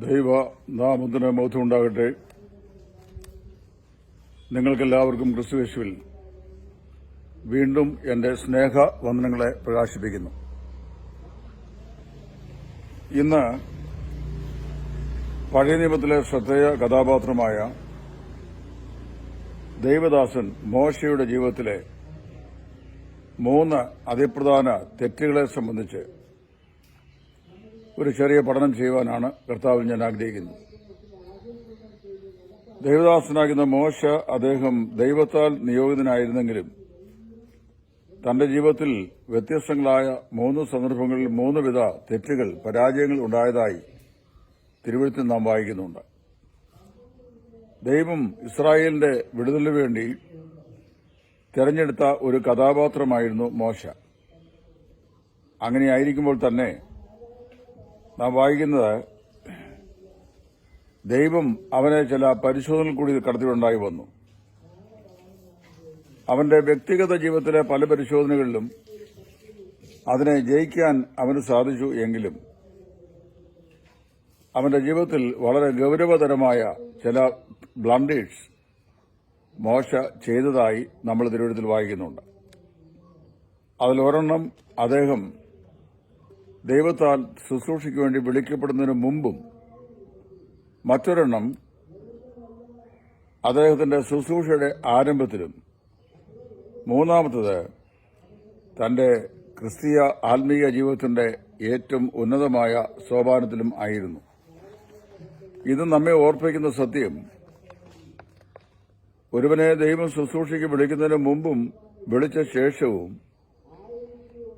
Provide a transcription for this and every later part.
ദൈവ നാമത്തിന് ബോധമുണ്ടാകട്ടെ നിങ്ങൾക്കെല്ലാവർക്കും ക്രിസ്തുവേശുവിൽ വീണ്ടും എന്റെ സ്നേഹ വന്ദനങ്ങളെ പ്രകാശിപ്പിക്കുന്നു. ഇന്ന് പഴയ നിയമത്തിലെ ശ്രദ്ധേയ കഥാപാത്രമായ ദൈവദാസൻ മോശയുടെ ജീവിതത്തിലെ മൂന്ന് അതിപ്രധാന തെറ്റുകളെ സംബന്ധിച്ച് ഒരു ചെറിയ പഠനം ചെയ്യുവാനാണ് കർത്താവിൽ ഞാൻ ആഗ്രഹിക്കുന്നത്. ദൈവദാസനാകുന്ന മോശ അദ്ദേഹം ദൈവത്താൽ നിയോഗിതനായിരുന്നെങ്കിലും തന്റെ ജീവിതത്തിൽ വ്യത്യസ്തങ്ങളായ മൂന്ന് സന്ദർഭങ്ങളിൽ മൂന്ന് വിധ തെറ്റുകൾ പരാജയങ്ങൾ ഉണ്ടായതായി തിരുവഴുത്തിൽ നാം വായിക്കുന്നുണ്ട്. ദൈവം ഇസ്രായേലിന്റെ വിടുതലിനു വേണ്ടി തെരഞ്ഞെടുത്ത ഒരു കഥാപാത്രമായിരുന്നു മോശ. അങ്ങനെയായിരിക്കുമ്പോൾ തന്നെ നാം വായിക്കുന്നത് ദൈവം അവനെ ചില പരിശോധനകൾ കൂടി കടത്തിലുണ്ടായി വന്നു. അവന്റെ വ്യക്തിഗത ജീവിതത്തിലെ പല പരിശോധനകളിലും അതിനെ ജയിക്കാൻ അവന് സാധിച്ചു എങ്കിലും അവന്റെ ജീവിതത്തിൽ വളരെ ഗൌരവതരമായ ചില ബ്ലണ്ടേഴ്സ് മോശ ചെയ്തതായി നമ്മൾ തിരുവനന്തപുരത്തിൽ വായിക്കുന്നുണ്ട്. അതിലൊരെണ്ണം അദ്ദേഹം ദൈവത്താൽ ശുശ്രൂഷയ്ക്ക് വേണ്ടി വിളിക്കപ്പെടുന്നതിന് മുമ്പും മറ്റൊരെണ്ണം അദ്ദേഹത്തിന്റെ ശുശ്രൂഷയുടെ ആരംഭത്തിലും മൂന്നാമത്തത് തന്റെ ക്രിസ്തീയ ആത്മീയ ജീവിതത്തിന്റെ ഏറ്റവും ഉന്നതമായ സോപാനത്തിലും ആയിരുന്നു. ഇത് നമ്മെ ഓർപ്പിക്കുന്ന സത്യം. ഒരുവനെ ദൈവം ശുശ്രൂഷയ്ക്ക് വിളിക്കുന്നതിന് മുമ്പും വിളിച്ച ശേഷവും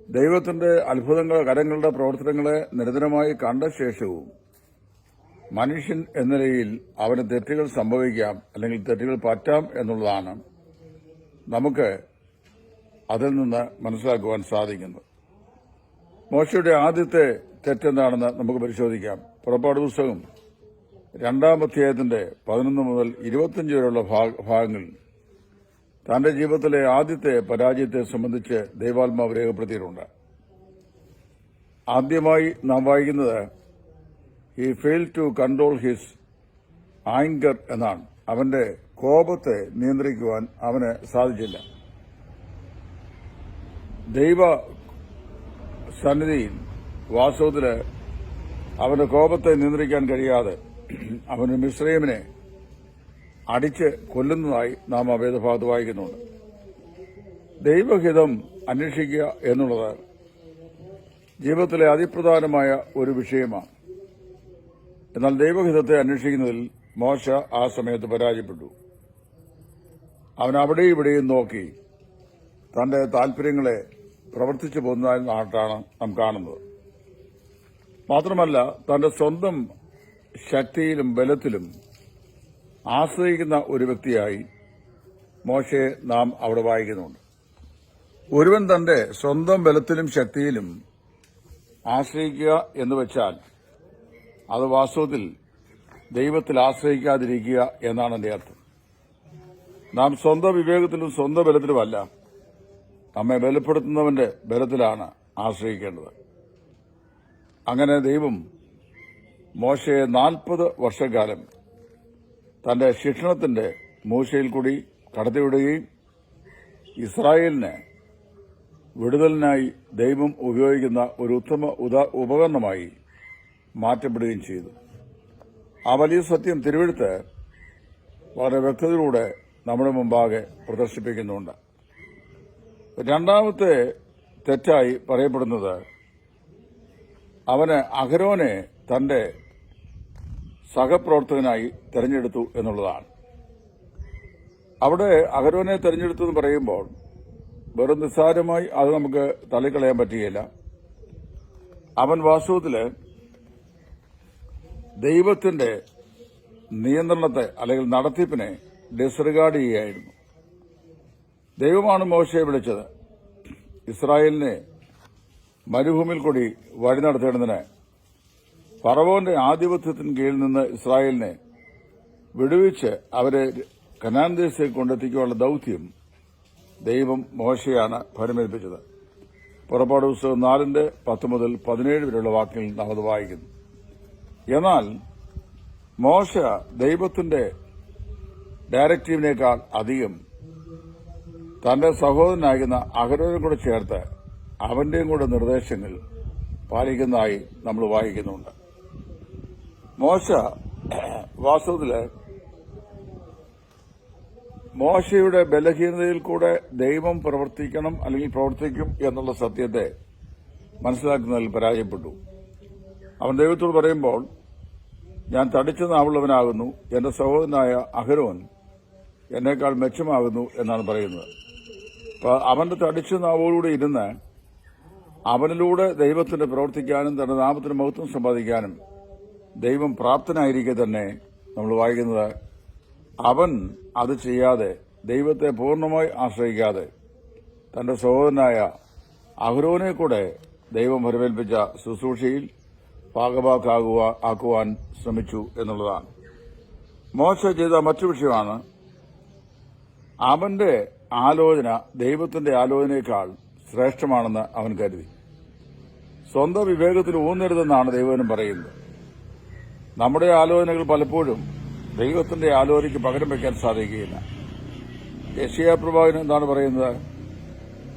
ദൈവത്തിന്റെ അത്ഭുതങ്ങൾ കരങ്ങളുടെ പ്രവർത്തനങ്ങളെ നിരന്തരമായി കണ്ട ശേഷവും മനുഷ്യൻ എന്ന നിലയിൽ അവന് തെറ്റുകൾ സംഭവിക്കാം അല്ലെങ്കിൽ തെറ്റുകൾ പറ്റാം എന്നുള്ളതാണ് നമുക്ക് അതിൽ നിന്ന് മനസ്സിലാക്കുവാൻ സാധിക്കുന്നത്. മോശയുടെ ആദ്യത്തെ തെറ്റെന്താണെന്ന് നമുക്ക് പരിശോധിക്കാം. പുറപ്പാട് പുസ്തകം രണ്ടാം അധ്യായത്തിന്റെ പതിനൊന്ന് മുതൽ ഇരുപത്തിയഞ്ച് വരെയുള്ള ഭാഗങ്ങളിൽ തന്റെ ജീവിതത്തിലെ ആദ്യത്തെ പരാജയത്തെ സംബന്ധിച്ച് ദൈവാത്മാവ് രേഖപ്പെടുത്തിയിട്ടുണ്ട്. ആദ്യമായി നാം വായിക്കുന്നത് he fail to control his anger എന്നാണ്. അവന്റെ കോപത്തെ നിയന്ത്രിക്കുവാൻ അവന് സാധിച്ചില്ല. ദൈവ സന്നിധിയിൽ വാസ്തവത്തിൽ അവന്റെ കോപത്തെ നിയന്ത്രിക്കാൻ കഴിയാതെ അവന് മിശ്രൈമിനെ അടിച്ച് കൊല്ലുന്നതായി നാം ആ വേദഭാഗത്ത് വായിക്കുന്നുണ്ട്. ദൈവഹിതം അന്വേഷിക്കുക എന്നുള്ളത് ജീവിതത്തിലെ അതിപ്രധാനമായ ഒരു വിഷയമാണ്. എന്നാൽ ദൈവഹിതത്തെ അന്വേഷിക്കുന്നതിൽ മോശ ആ സമയത്ത് പരാജയപ്പെട്ടു. അവൻ അവിടെയും ഇവിടെയും നോക്കി തന്റെ താൽപര്യങ്ങളെ പ്രവർത്തിച്ചു പോകുന്നതായിട്ടാണ് നാം കാണുന്നത്. മാത്രമല്ല തന്റെ സ്വന്തം ശക്തിയിലും ബലത്തിലും ആശ്രയിക്കുന്ന ഒരു വ്യക്തിയായി മോശയെ നാം അവിടെ വായിക്കുന്നുണ്ട്. ഒരുവൻ തന്റെ സ്വന്തം ബലത്തിലും ശക്തിയിലും ആശ്രയിക്കുക എന്ന് വെച്ചാൽ അത് വാസ്തവത്തിൽ ദൈവത്തിൽ ആശ്രയിക്കാതിരിക്കുക എന്നാണ് എന്റെ അർത്ഥം. നാം സ്വന്തം വിവേകത്തിലും സ്വന്തം ബലത്തിലുമല്ല നമ്മെ ബലപ്പെടുത്തുന്നവന്റെ ബലത്തിലാണ് ആശ്രയിക്കേണ്ടത്. അങ്ങനെ ദൈവം മോശയെ നാൽപ്പത് വർഷക്കാലം തന്റെ ശിക്ഷണത്തിന്റെ മൂശയിൽ കൂടി കടത്തിവിടുകയും ഇസ്രായേലിന് വിടുതലിനായി ദൈവം ഉപയോഗിക്കുന്ന ഒരു ഉത്തമ ഉപകരണമായി മാറ്റപ്പെടുകയും ചെയ്തു. ആ വലിയ സത്യം തിരുവെടുത്ത് വളരെ വ്യക്തതയിലൂടെ നമ്മുടെ മുമ്പാകെ പ്രദർശിപ്പിക്കുന്നുണ്ട്. രണ്ടാമത്തെ തെറ്റായി പറയപ്പെടുന്നത് അവന് അഹരോനെ തന്റെ സഹപ്രവർത്തകനായി തെരഞ്ഞെടുത്തു എന്നുള്ളതാണ്. അവിടെ അഗരോനെ തെരഞ്ഞെടുത്തു എന്ന് പറയുമ്പോൾ വെറും നിസ്സാരമായി അത് നമുക്ക് തള്ളിക്കളയാൻ പറ്റുകയില്ല. അവൻ വാസ്തവത്തിൽ ദൈവത്തിന്റെ നിയന്ത്രണത്തെ അല്ലെങ്കിൽ നടത്തിപ്പിനെ ഡിസ്റിഗാർഡ് ചെയ്യുകയായിരുന്നു. ദൈവമാണ് മോശയെ വിളിച്ചത്. ഇസ്രായേലിനെ മരുഭൂമിയിൽ കൂടി വഴി നടത്തേണ്ടതിന് ഫറവോന്റെ ആധിപത്യത്തിന് കീഴിൽ നിന്ന് ഇസ്രായേലിനെ വിടുവിച്ച് അവരെ കനാൻ ദേശത്തേക്ക് കൊണ്ടെത്തിക്കാനുള്ള ദൌത്യം ദൈവം മോശയാണ് ഫലമേൽപ്പിച്ചത് പുറപ്പാട് പുസ്തകം നാലിന്റെ പത്ത് മുതൽ പതിനേഴ് വരെയുള്ള വാക്കിൽ നാം അത് വായിക്കുന്നു. എന്നാൽ മോശ ദൈവത്തിന്റെ ഡയറക്റ്റീവിനേക്കാൾ അധികം തന്റെ സഹോദരനാകുന്ന അഹരോനും കൂടെ ചേർത്ത് അവന്റെയും കൂടെ നിർദ്ദേശങ്ങൾ പാലിക്കുന്നതായി നമ്മൾ വായിക്കുന്നുണ്ട്. മോശ വാസ്തവത്തിൽ മോശയുടെ ബലഹീനതയിൽ കൂടെ ദൈവം പ്രവർത്തിക്കണം അല്ലെങ്കിൽ പ്രവർത്തിക്കും എന്നുള്ള സത്യത്തെ മനസ്സിലാക്കുന്നതിൽ പരാജയപ്പെട്ടു. അവൻ ദൈവത്തോട് പറയുമ്പോൾ ഞാൻ തടിച്ച നാവുള്ളവനാകുന്നു എന്റെ സഹോദരനായ അഹരോൻ എന്നേക്കാൾ മെച്ചമാകുന്നു എന്നാണ് പറയുന്നത്. അപ്പൊ അവന്റെ തടിച്ച നാവോടുകൂടി ഇരുന്ന് അവനിലൂടെ ദൈവത്തിന് പ്രവർത്തിക്കാനും തന്റെ നാമത്തിന് മഹത്വം സമ്പാദിക്കാനും ദൈവം പ്രാപ്തനായിരിക്കെ തന്നെ നമ്മൾ വായിക്കുന്നത്. അവൻ അത് ചെയ്യാതെ ദൈവത്തെ പൂർണമായി ആശ്രയിക്കാതെ തന്റെ സഹോദരനായ അഹ്റോനെ കൂടെ ദൈവം വരവേൽപ്പിച്ച ശുശ്രൂഷയിൽ പാകപാക്കാകുക ആക്കുവാൻ ശ്രമിച്ചു എന്നുള്ളതാണ്. മോശ ചെയ്ത മറ്റു വിഷയമാണ് അവന്റെ ആലോചന ദൈവത്തിന്റെ ആലോചനയേക്കാൾ ശ്രേഷ്ഠമാണെന്ന് അവൻ കരുതി. സ്വന്തം വിവേകത്തിൽ ഊന്നരുതെന്നാണ് ദൈവനും പറയുന്നത്. നമ്മുടെ ആലോചനകൾ പലപ്പോഴും ദൈവത്തിന്റെ ആലോചനയ്ക്ക് പകരം വയ്ക്കാൻ സാധിക്കുകയില്ല. യശയാ പ്രഭാകരൻ എന്താണ് പറയുന്നത്?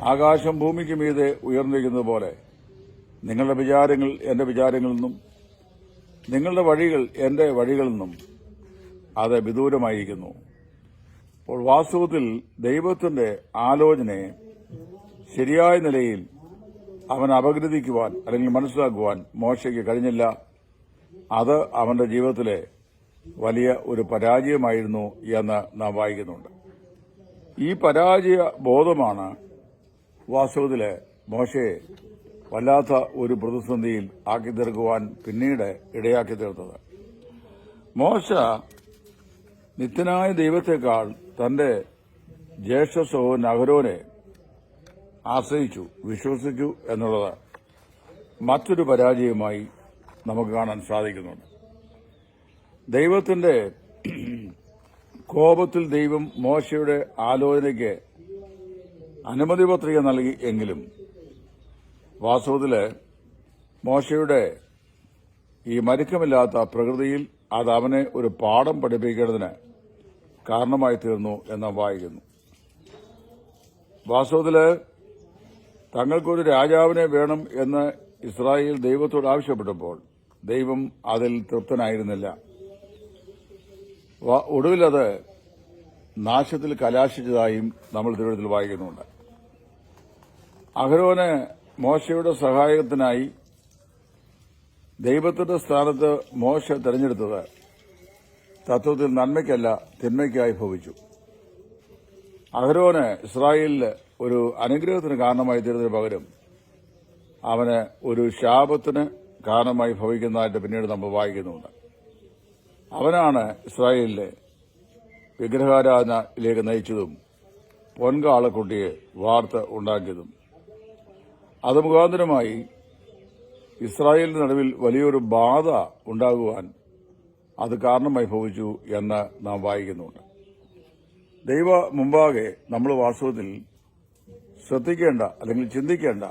ആകാശം ഭൂമിക്ക് മീതെ ഉയർന്നിരിക്കുന്നത് പോലെ നിങ്ങളുടെ വിചാരങ്ങൾ എന്റെ വിചാരങ്ങളിൽ നിന്നും നിങ്ങളുടെ വഴികൾ എന്റെ വഴികളിൽ നിന്നും അത് വിദൂരമായിരിക്കുന്നു. അപ്പോൾ വാസ്തവത്തിൽ ദൈവത്തിന്റെ ആലോചനയെ ശരിയായ നിലയിൽ അവൻ അപഗ്രഥിക്കുവാൻ അല്ലെങ്കിൽ മനസ്സിലാക്കുവാൻ മോശയ്ക്ക് കഴിഞ്ഞില്ല. അത് അവന്റെ ജീവിതത്തിലെ വലിയ ഒരു പരാജയമായിരുന്നു എന്ന് നാം വായിക്കുന്നുണ്ട്. ഈ പരാജയ ബോധമാണ് വാസ്തവത്തിൽ മോശയെ വല്ലാത്ത ഒരു പ്രതിസന്ധിയിൽ ആക്കി തീർക്കുവാൻ പിന്നീട് ഇടയാക്കി തീർത്തത്. മോശ നിത്യനായ ദൈവത്തെക്കാൾ തന്റെ ജ്യേഷ്ഠ സഹോദരൻ അഹരോനെ ആശ്രയിച്ചു വിശ്വസിച്ചു എന്നുള്ളത് മറ്റൊരു പരാജയമായി നമുക്ക് കാണാൻ സാധിക്കുന്നുണ്ട്. ദൈവത്തിന്റെ കോപത്തിൽ ദൈവം മോശയുടെ ആലോചനയ്ക്ക് അനുമതി പത്രിക നൽകി എങ്കിലും വാസ്തവത്തിൽ മോശയുടെ ഈ മരുക്കമില്ലാത്ത പ്രകൃതിയിൽ അത് അവനെ ഒരു പാഠം പഠിപ്പിക്കേണ്ടതിന് കാരണമായി തീർന്നു എന്ന് വായിക്കുന്നു. വാസ്തവത്തിൽ തങ്ങൾക്കൊരു രാജാവിനെ വേണം എന്ന് ഇസ്രായേൽ ദൈവത്തോട് ആവശ്യപ്പെട്ടപ്പോൾ ദൈവം അതിൽ തൃപ്തനായിരുന്നില്ല. ഒടുവിലത് നാശത്തിൽ കലാശിച്ചതായും നമ്മൾ തിരുവനന്തപുരത്തിൽ വായിക്കുന്നുണ്ട്. അഹരോന് മോശയുടെ സഹായത്തിനായി ദൈവത്തിന്റെ സ്ഥാനത്ത് മോശ തെരഞ്ഞെടുത്തത് തത്വത്തിൽ നന്മയ്ക്കല്ല തിന്മയ്ക്കായി ഭവിച്ചു. അഹരോന് ഇസ്രായേലിൽ ഒരു അനുഗ്രഹത്തിന് കാരണമായി തീരുന്നതിന് പകരം അവന് ഒരു ശാപത്തിന് കാരണമായി ഭവിക്കുന്നതായിട്ട് പിന്നീട് നമ്മൾ വായിക്കുന്നുണ്ട്. അവനാണ് ഇസ്രായേലിലെ വിഗ്രഹാരാധനയിലേക്ക് നയിച്ചതും പൊൻകാളക്കുട്ടിയെ വാർത്ത ഉണ്ടാക്കിയതും. അത് മുഖാന്തരമായി ഇസ്രായേലിന്റെ നടുവിൽ വലിയൊരു ബാധ ഉണ്ടാകുവാൻ അത് കാരണമായി ഭവിച്ചു എന്ന് നാം വായിക്കുന്നുണ്ട്. ദൈവ മുമ്പാകെ നമ്മൾ വാസ്തവത്തിൽ ശ്രദ്ധിക്കേണ്ട അല്ലെങ്കിൽ ചിന്തിക്കേണ്ട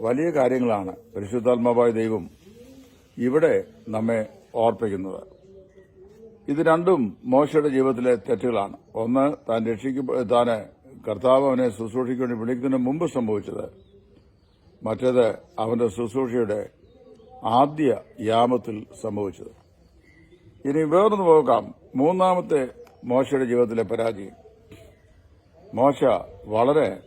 വലിയ കാര്യങ്ങളാണ് പരിശുദ്ധാത്മാവായ ദൈവം ഇവിടെ നമ്മെ ഓർപ്പിക്കുന്നത്. ഇത് രണ്ടും മോശയുടെ ജീവിതത്തിലെ തെറ്റുകളാണ്. ഒന്ന് താൻ രക്ഷിക്ക താൻ കർത്താവ് അവനെ ശുശ്രൂഷയ്ക്ക് വേണ്ടി വിളിക്കുന്നതിന് മുമ്പ് സംഭവിച്ചത്. മറ്റേത് അവന്റെ ശുശ്രൂഷയുടെ ആദ്യ യാമത്തിൽ സംഭവിച്ചത്. ഇനി വേറൊന്ന് നോക്കാം. മൂന്നാമത്തെ മോശയുടെ ജീവിതത്തിലെ പരാജയം. മോശ വളരെ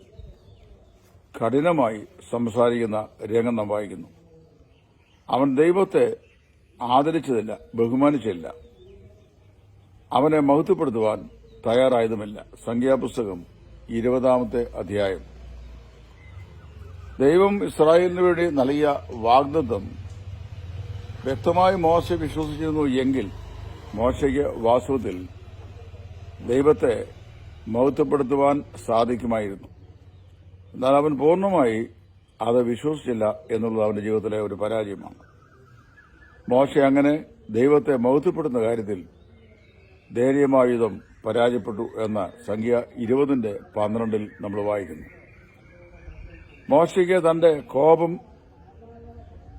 കഠിനമായി സംസാരിക്കുന്ന രംഗം നാം വായിക്കുന്നു. അവൻ ദൈവത്തെ ആദരിച്ചതില്ല ബഹുമാനിച്ചില്ല അവനെ മഹത്വപ്പെടുത്തുവാൻ തയ്യാറായതുമില്ല. സംഖ്യാപുസ്തകം ഇരുപതാമത്തെ അധ്യായം. ദൈവം ഇസ്രായേലിന് വേണ്ടി നൽകിയ വാഗ്ദത്തം വ്യക്തമായി മോശ വിശ്വസിച്ചിരുന്നു എങ്കിൽ മോശയ്ക്ക് വാസ്തവത്തിൽ ദൈവത്തെ മഹത്വപ്പെടുത്തുവാൻ സാധിക്കുമായിരുന്നു. എന്നാൽ അവൻ പൂർണമായി അത് വിശ്വസിച്ചില്ല എന്നുള്ളത് അവന്റെ ജീവിതത്തിലെ ഒരു പരാജയമാണ്. മോശ അങ്ങനെ ദൈവത്തെ മഹത്വപ്പെടുന്ന കാര്യത്തിൽ ധൈര്യമായുധം പരാജയപ്പെട്ടു എന്ന സംഖ്യ ഇരുപതിന്റെ പന്ത്രണ്ടിൽ നമ്മൾ വായിക്കുന്നു. മോശയ്ക്ക് തന്റെ കോപം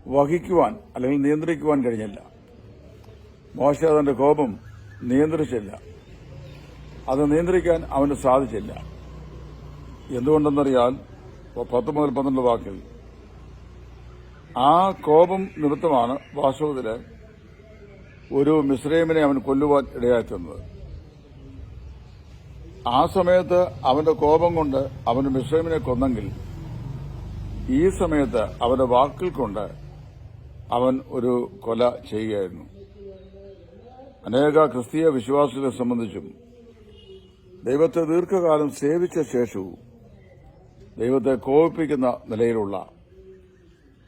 വഹിക്കുവാൻ അല്ലെങ്കിൽ നിയന്ത്രിക്കുവാൻ കഴിഞ്ഞില്ല. മോശ തന്റെ കോപം നിയന്ത്രിച്ചില്ല. അത് നിയന്ത്രിക്കാൻ അവന് സാധിച്ചില്ല. എന്തുകൊണ്ടെന്നറിയാൽ പത്ത് മുതൽ പന്ത്രണ്ട് വാക്കിൽ. ആ കോപം നിമിത്തമാണ് വാസ്തവത്തിൽ ഒരു മിശ്രൈമിനെ അവൻ കൊല്ലുവാൻ ഇടയാക്കുന്നത് ആ സമയത്ത് അവന്റെ കോപം കൊണ്ട് അവൻ മിശ്രൈമിനെ കൊന്നെങ്കിൽ ഈ സമയത്ത് അവന്റെ വാക്കിൽ കൊണ്ട് അവൻ ഒരു കൊല ചെയ്യുകയായിരുന്നു. അനേക ക്രിസ്തീയ വിശ്വാസികളെ സംബന്ധിച്ചും ദൈവത്തെ ദീർഘകാലം സേവിച്ച ശേഷവും ദൈവത്തെ കോപിപ്പിക്കുന്ന നിലയിലുള്ള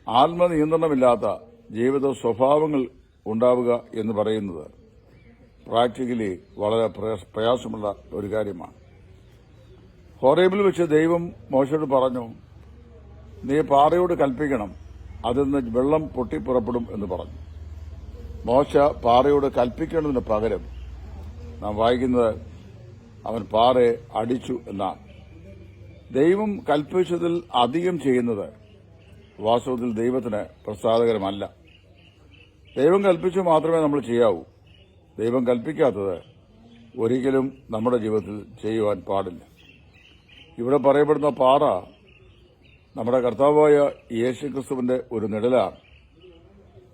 ആത്മനിയന്ത്രണമില്ലാത്ത ജീവിത സ്വഭാവങ്ങൾ ഉണ്ടാവുക എന്ന് പറയുന്നത് പ്രാക്ടിക്കലി വളരെ പ്രയാസ- പ്രയാസമുള്ള ഒരു കാര്യമാണ്. ഹോറേബിൽ വെച്ച് ദൈവം മോശയോട് പറഞ്ഞു നീ പാറയോട് കൽപ്പിക്കണം അതിൽ നിന്ന് വെള്ളം പൊട്ടിപ്പുറപ്പെടും എന്ന് പറഞ്ഞു. മോശ പാറയോട് കൽപ്പിക്കേണ്ടതിന് പകരം നാം വായിക്കുന്നത് അവൻ പാറയെ അടിച്ചു എന്നാണ്. ദൈവം കൽപ്പിച്ചതിൽ അധികം ചെയ്യുന്നത് വാസ്തവത്തിൽ ദൈവത്തിന് പ്രസാദകരമല്ല. ദൈവം കൽപ്പിച്ചു മാത്രമേ നമ്മൾ ചെയ്യാവൂ. ദൈവം കൽപ്പിക്കാത്തത് ഒരിക്കലും നമ്മുടെ ജീവിതത്തിൽ ചെയ്യുവാൻ പാടില്ല. ഇവിടെ പറയപ്പെടുന്ന പാറ നമ്മുടെ കർത്താവായ യേശുക്രിസ്തുവിന്റെ ഒരു നിഴലാണ്.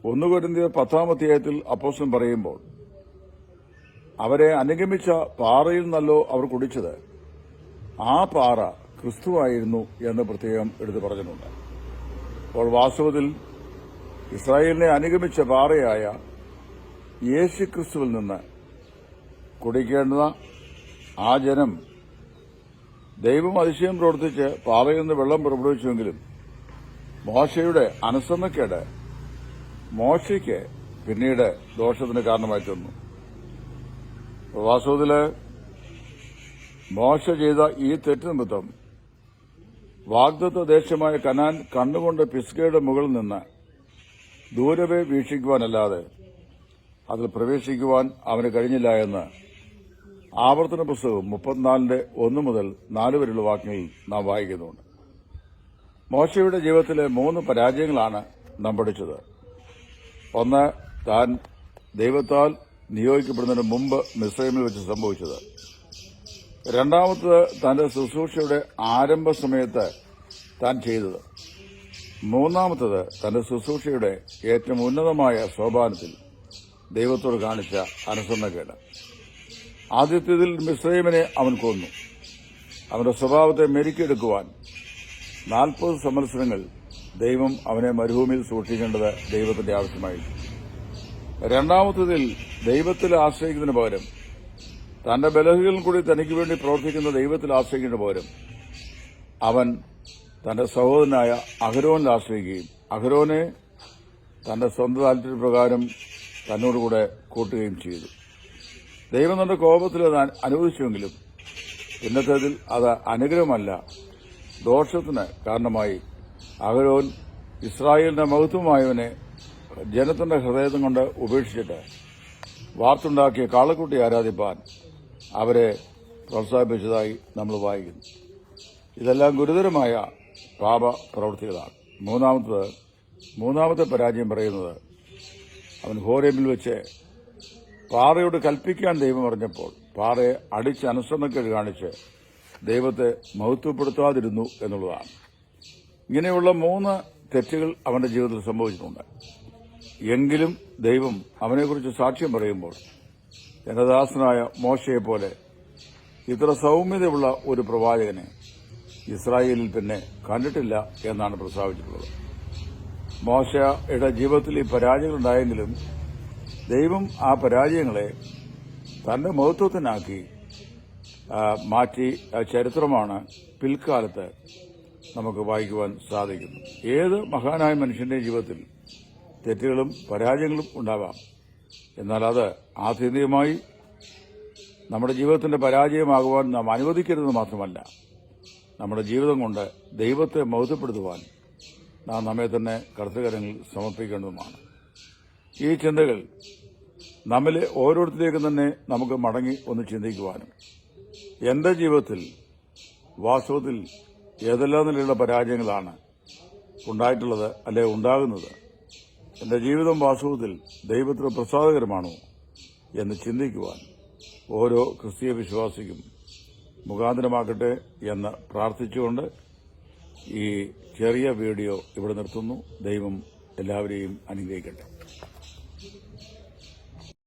ഒന്ന് കൊരിന്തിയ പത്താം അധ്യായത്തിൽ അപ്പോസം പറയുമ്പോൾ അവരെ അനുഗമിച്ച പാറയിൽ നിന്നല്ലോ അവർ കുടിച്ചത്. ആ പാറ ക്രിസ്തുവായിരുന്നു എന്ന് പ്രത്യേകം എടുത്തു പറഞ്ഞിട്ടുണ്ട്. അപ്പോൾ വാസ്തവത്തിൽ ഇസ്രായേലിനെ അനുഗമിച്ച പാറയായ യേശു ക്രിസ്തുവിൽ നിന്ന് കുടിക്കേണ്ടുന്ന ആ ജനം ദൈവം അതിശയം പ്രവർത്തിച്ച് പാറയിൽ നിന്ന് വെള്ളം പുറപ്പെടുവിച്ചുവെങ്കിലും മോശയുടെ അനുസരണക്കേട് മോശയ്ക്ക് പിന്നീട് ദോഷത്തിന് കാരണമായി തീർന്നു. വാസ്തവത്തിൽ മോശ ചെയ്ത ഈ തെറ്റ് നിമിത്തം വാഗ്ദത്ത ദേശമായ കനാൻ കണ്ണുകൊണ്ട് പിസ്കയുടെ മുകളിൽ നിന്ന് ദൂരവേ വീക്ഷിക്കുവാനല്ലാതെ അതിൽ പ്രവേശിക്കുവാൻ അവന് കഴിഞ്ഞില്ല എന്ന് ആവർത്തന പുസ്തകം മുപ്പത്തിനാലിന്റെ ഒന്ന് മുതൽ നാല് വരെയുള്ള വാക്യങ്ങളിൽ നാം വായിക്കുന്നുണ്ട്. മോശയുടെ ജീവിതത്തിലെ മൂന്ന് പരാജയങ്ങളാണ് നാം പഠിച്ചത്. ഒന്ന് താൻ ദൈവത്താൽ നിയോഗിക്കപ്പെടുന്നതിന് മുമ്പ് മിസ്രൈമിൽ വെച്ച് സംഭവിച്ചത്. രണ്ടാമത്തത് തന്റെ ശുശ്രൂഷയുടെ ആരംഭ സമയത്ത് താൻ ചെയ്തത്. മൂന്നാമത്തത് തന്റെ ശുശ്രൂഷയുടെ ഏറ്റവും ഉന്നതമായ സോപാനത്തിൽ ദൈവത്തോട് കാണിച്ച അനുസരണക്കേട് ആദ്യത്തേതിൽ മിസ്രൈമിനെ അവൻ കൊന്നു. അവന്റെ സ്വഭാവത്തെ മെരുക്കിയെടുക്കുവാൻ നാൽപ്പത് സംവത്സരങ്ങൾ ദൈവം അവനെ മരുഭൂമിയിൽ സൂക്ഷിക്കേണ്ടത് ദൈവത്തിന്റെ ആവശ്യമായിരുന്നു. രണ്ടാമത്തതിൽ ദൈവത്തിൽ ആശ്രയിക്കുന്നതിന് പകരം തന്റെ ബലഹീനം കൂടി തനിക്ക് വേണ്ടി പ്രവർത്തിക്കുന്ന ദൈവത്തിൽ ആശ്രയിക്കേണ്ട പോരും. അവൻ തന്റെ സഹോദരനായ അഹരോനിൽ ആശ്രയിക്കുകയും അഹരോനെ തന്റെ സ്വന്തം താല്പര്യപ്രകാരം തന്നോടുകൂടെ കൂട്ടുകയും ചെയ്തു. ദൈവം തന്റെ കോപത്തിൽ അത് അനു- അനുവദിച്ചുവെങ്കിലും ഇന്നത്തേതിൽ അത് അനുഗ്രഹമല്ല. ദോഷത്തിന് കാരണമായി അഹരോൻ ഇസ്രായേലിന്റെ മഹത്വമായവനെ ജനത്തിന്റെ ഹൃദയത്തിൽ കൊണ്ട് ഉപേക്ഷിച്ചിട്ട് വാർത്തുണ്ടാക്കിയ കാളക്കുട്ടി ആരാധിപ്പാൻ അവരെ പ്രോത്സാഹിപ്പിച്ചതായി നമ്മൾ വായിക്കുന്നു. ഇതെല്ലാം ഗുരുതരമായ പാപ പ്രവൃത്തികളാണ് മൂന്നാമത്തത് മൂന്നാമത്തെ പരാജയം പറയുന്നത് അവൻ ഹോരേമിൽ വെച്ച് പാറയോട് കൽപ്പിക്കാൻ ദൈവം അറിഞ്ഞപ്പോൾ പാറയെ അടിച്ച് അനുസരണക്കേട് കാണിച്ച് ദൈവത്തെ മഹത്വപ്പെടുത്താതിരുന്നു എന്നുള്ളതാണ്. ഇങ്ങനെയുള്ള മൂന്ന് തെറ്റുകൾ അവന്റെ ജീവിതത്തിൽ സംഭവിച്ചിട്ടുണ്ട്. എങ്കിലും ദൈവം അവനെക്കുറിച്ച് സാക്ഷ്യം പറയുമ്പോൾ എന്റെ ദാസനായ പോലെ ഇത്ര സൗമ്യതയുള്ള ഒരു പ്രവാചകനെ ഇസ്രായേലിൽ പിന്നെ കണ്ടിട്ടില്ല എന്നാണ് പ്രസ്താവിച്ചിട്ടുള്ളത്. മോശയുടെ ജീവിതത്തിൽ ഈ പരാജയങ്ങളുണ്ടായെങ്കിലും ദൈവം ആ പരാജയങ്ങളെ തന്റെ മഹത്വത്തിനാക്കി മാറ്റി ചരിത്രമാണ് പിൽക്കാലത്ത് നമുക്ക് വായിക്കുവാൻ സാധിക്കുന്നത്. ഏത് മഹാനായ മനുഷ്യന്റെ ജീവിതത്തിൽ തെറ്റുകളും പരാജയങ്ങളും ഉണ്ടാവാം എന്നാൽ അത് ആത്യന്തികമായി നമ്മുടെ ജീവിതത്തിന്റെ പരാജയമാകുവാൻ നാം അനുവദിക്കരുതെന്ന് മാത്രമല്ല നമ്മുടെ ജീവിതം കൊണ്ട് ദൈവത്തെ മൗതപ്പെടുത്തുവാൻ നാം നമ്മെ തന്നെ കർത്തകരങ്ങളിൽ സമർപ്പിക്കേണ്ടതുമാണ്. ഈ ചിന്തകൾ നമ്മിലെ ഓരോരുത്തരിലേക്കും തന്നെ നമുക്ക് മടങ്ങി ഒന്ന് ചിന്തിക്കുവാനും എന്റെ ജീവിതത്തിൽ വാസ്തവത്തിൽ ഏതെല്ലാം നിലയിലുള്ള പരാജയങ്ങളാണ് ഉണ്ടായിട്ടുള്ളത് അല്ലെ ഉണ്ടാകുന്നത് എന്റെ ജീവിതം വാസ്തവത്തിൽ ദൈവത്തിന് പ്രസാദകരമാണോ എന്ന് ചിന്തിക്കുവാൻ ഓരോ ക്രിസ്തീയ വിശ്വാസിക്കും മുഖാന്തരമാക്കട്ടെ എന്ന് പ്രാർത്ഥിച്ചുകൊണ്ട് ഈ ചെറിയ വീഡിയോ ഇവിടെ നിർത്തുന്നു. ദൈവം എല്ലാവരെയും അനുഗ്രഹിക്കട്ടെ.